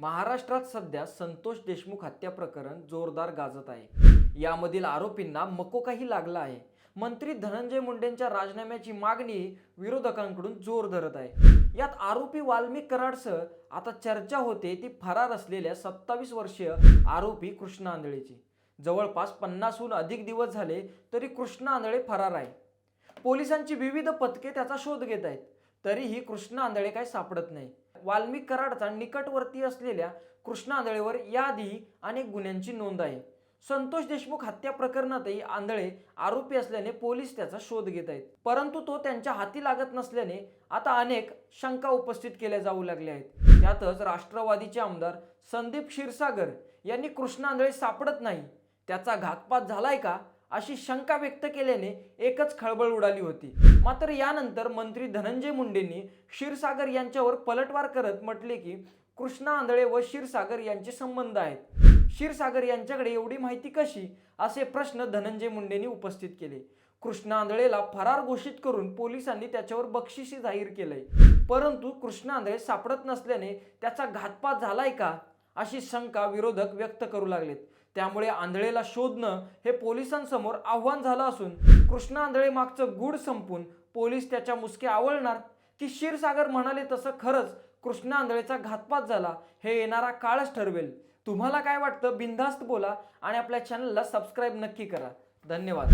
महाराष्ट्रात सध्या संतोष देशमुख हत्या प्रकरण जोरदार गाजत आहे. यामधील आरोपींना मकोकाही लागला आहे. मंत्री धनंजय मुंडेंच्या राजीनाम्याची मागणी विरोधकांकडून जोर धरत आहे. यात आरोपी वाल्मिक कराडसह आता चर्चा होते ती फरार असलेल्या सत्तावीस वर्षीय आरोपी कृष्ण आंधळेची. जवळपास पन्नासहून अधिक दिवस झाले तरी कृष्ण आंधळे फरार आहे. पोलिसांची विविध पथके त्याचा शोध घेत आहेत. तरीही कृष्ण आंधळे काय सापडत नाही. वाल्मिक कराडचा निकटवर्ती असलेल्या कृष्ण आंधळेवर याआधी अनेक गुन्ह्यांची नोंद आहे. संतोष देशमुख हत्या प्रकरणातही आंधळे आरोपी असल्याने पोलीस त्याचा शोध घेत आहेत. परंतु तो त्यांच्या हाती लागत नसल्याने आता अनेक शंका उपस्थित केल्या जाऊ लागल्या आहेत. त्यातच राष्ट्रवादीचे आमदार संदीप क्षीरसागर यांनी कृष्ण आंधळे सापडत नाही. त्याचा घातपात झालाय का? अशी शंका व्यक्त केल्याने एकच खळबळ उडाली होती. मात्र यानंतर मंत्री धनंजय मुंडेंनी क्षीरसागर यांच्यावर पलटवार करत म्हटले की कृष्णा आंधळे व क्षीरसागर यांचे संबंध आहेत. क्षीरसागर यांच्याकडे एवढी माहिती कशी? असे प्रश्न धनंजय मुंडेंनी उपस्थित केले. कृष्णा आंधळेला फरार घोषित करून पोलिसांनी त्याच्यावर बक्षिसी जाहीर केलंय. परंतु कृष्णा आंधळे सापडत नसल्याने त्याचा घातपात झालाय का? अशी शंका विरोधक व्यक्त करू लागलेत. त्यामुळे आंधळेला शोधणं हे पोलिसांसमोर आव्हान झालं असून कृष्ण आंधळे मागचं गूढ संपून पोलीस त्याच्या मुसके आवळणार की क्षीरसागर म्हणाले तसं खरंच कृष्ण आंधळेचा घातपात झाला हे येणारा काळच ठरवेल. तुम्हाला काय वाटतं? बिनधास्त बोला आणि आपल्या चॅनलला सबस्क्राईब नक्की करा. धन्यवाद.